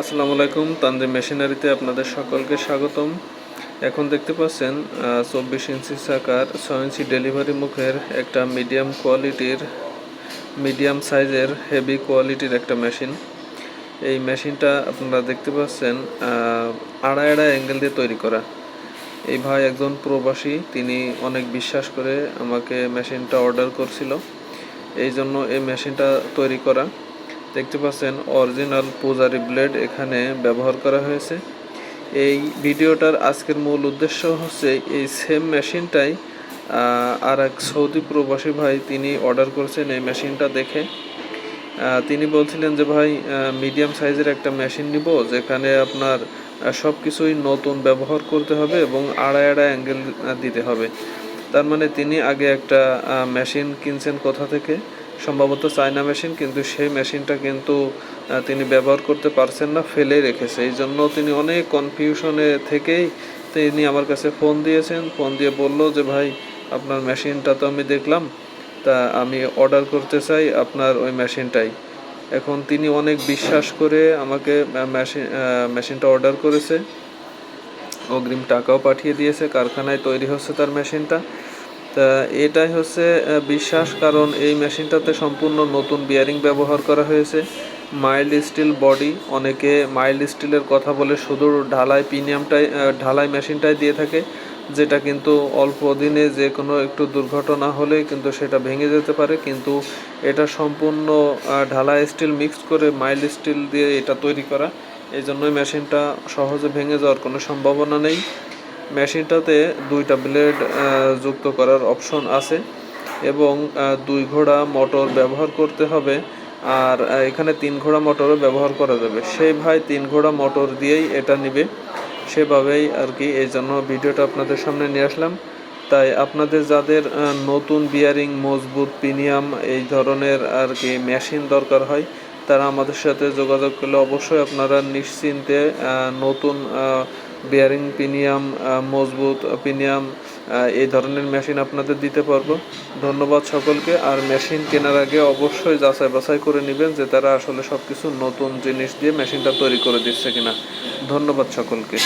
আসসালামু আলাইকুম, তানজিম মেশিনারিতে আপনাদের সকলকে স্বাগতম। এখন দেখতে পাচ্ছেন চব্বিশ ইঞ্চি চাকার ছয় ইঞ্চি ডেলিভারি মুখের একটা মিডিয়াম কোয়ালিটির, মিডিয়াম সাইজের হেভি কোয়ালিটির একটা মেশিন। এই মেশিনটা আপনারা দেখতে পাচ্ছেন আড়াই আড়াই অ্যাঙ্গেল দিয়ে তৈরি করা। এই ভাই একজন প্রবাসী, তিনি অনেক বিশ্বাস করে আমাকে মেশিনটা অর্ডার করছিল। এই জন্য এই মেশিনটা তৈরি করা। দেখতে পাচ্ছেন অরিজিনাল পূজারি ব্লেড এখানে ব্যবহার করা হয়েছে। এই ভিডিওটার আজকের মূল উদ্দেশ্য হচ্ছে, এই সেম মেশিনটাই আর এক সৌদি প্রবাসী ভাই তিনি অর্ডার করেছেন এই মেশিনটা দেখে। তিনি বলছিলেন যে, ভাই মিডিয়াম সাইজের একটা মেশিন নিব, যেখানে আপনার সব কিছুই নতুন ব্যবহার করতে হবে এবং আড়াই আড়াই অ্যাঙ্গেল দিতে হবে। তার মানে তিনি আগে একটা মেশিন কিনছেন কোথা থেকে? সম্ভবত চায়না মেশিন, কিন্তু সেই মেশিনটা কিন্তু তিনি ব্যবহার করতে পারছেন না, ফেলে রেখেছে। এই জন্য তিনি অনেক কনফিউশনে থেকেই তিনি আমার কাছে ফোন দিয়েছেন। ফোন দিয়ে বলল যে, ভাই, আপনার মেশিনটা তো আমি দেখলাম, তা আমি অর্ডার করতে চাই আপনার ওই মেশিনটাই। এখন তিনি অনেক বিশ্বাস করে আমাকে মেশিন মেশিনটা অর্ডার করেছে। অগ্রিম টাকাও পাঠিয়ে দিয়েছে। কারখানায় তৈরি হচ্ছে তার মেশিনটা। তা এটাই হচ্ছে বিশ্বাস, কারণ এই মেশিনটাতে সম্পূর্ণ নতুন বিয়ারিং ব্যবহার করা হয়েছে। মাইল্ড স্টিল বডি অনেকে মাইল্ড স্টিলের কথা বলে শুধু ঢালাই প্রিমিয়ামটাই ঢালাই মেশিনটাই দিয়ে থাকে, যেটা কিন্তু অল্প দিনে যে কোনো একটু দুর্ঘটনা হলে কিন্তু সেটা ভেঙে যেতে পারে। কিন্তু এটা সম্পূর্ণ ঢালাই স্টিল মিক্স করে মাইল্ড স্টিল দিয়ে এটা তৈরি করা, এই জন্যই মেশিনটা সহজে ভেঙে যাওয়ার কোনো সম্ভাবনা নেই। মেশিনটাতে দুইটা ব্লেড যুক্ত করার অপশন আছে এবং দুই ঘোড়া মোটর ব্যবহার করতে হবে আর এখানে তিন ঘোড়া মোটরও ব্যবহার করা যাবে। সেই ভাই তিন ঘোড়া মোটর দিয়েই এটা নিবে। সেভাবেই আর কি, এই জন্য ভিডিওটা আপনাদের সামনে নিয়ে আসলাম। তাই আপনাদের যাদের নতুন বিয়ারিং, মজবুত, প্রিমিয়াম এই ধরনের আর কি মেশিন দরকার হয়, তারা আমাদের সাথে যোগাযোগ করলে অবশ্যই আপনারা নিশ্চিন্তে নতুন বিয়ারিং প্রিমিয়াম মজবুত প্রিমিয়াম এই ধরনের মেশিন আপনাদের দিতে পারব। ধন্যবাদ সকলকে। আর মেশিন কেনার আগে অবশ্যই যাচাই বাছাই করে নেবেন যে তারা আসলে সব কিছু নতুন জিনিস দিয়ে মেশিনটা তৈরি করে দিচ্ছে কিনা। ধন্যবাদ সকলকে।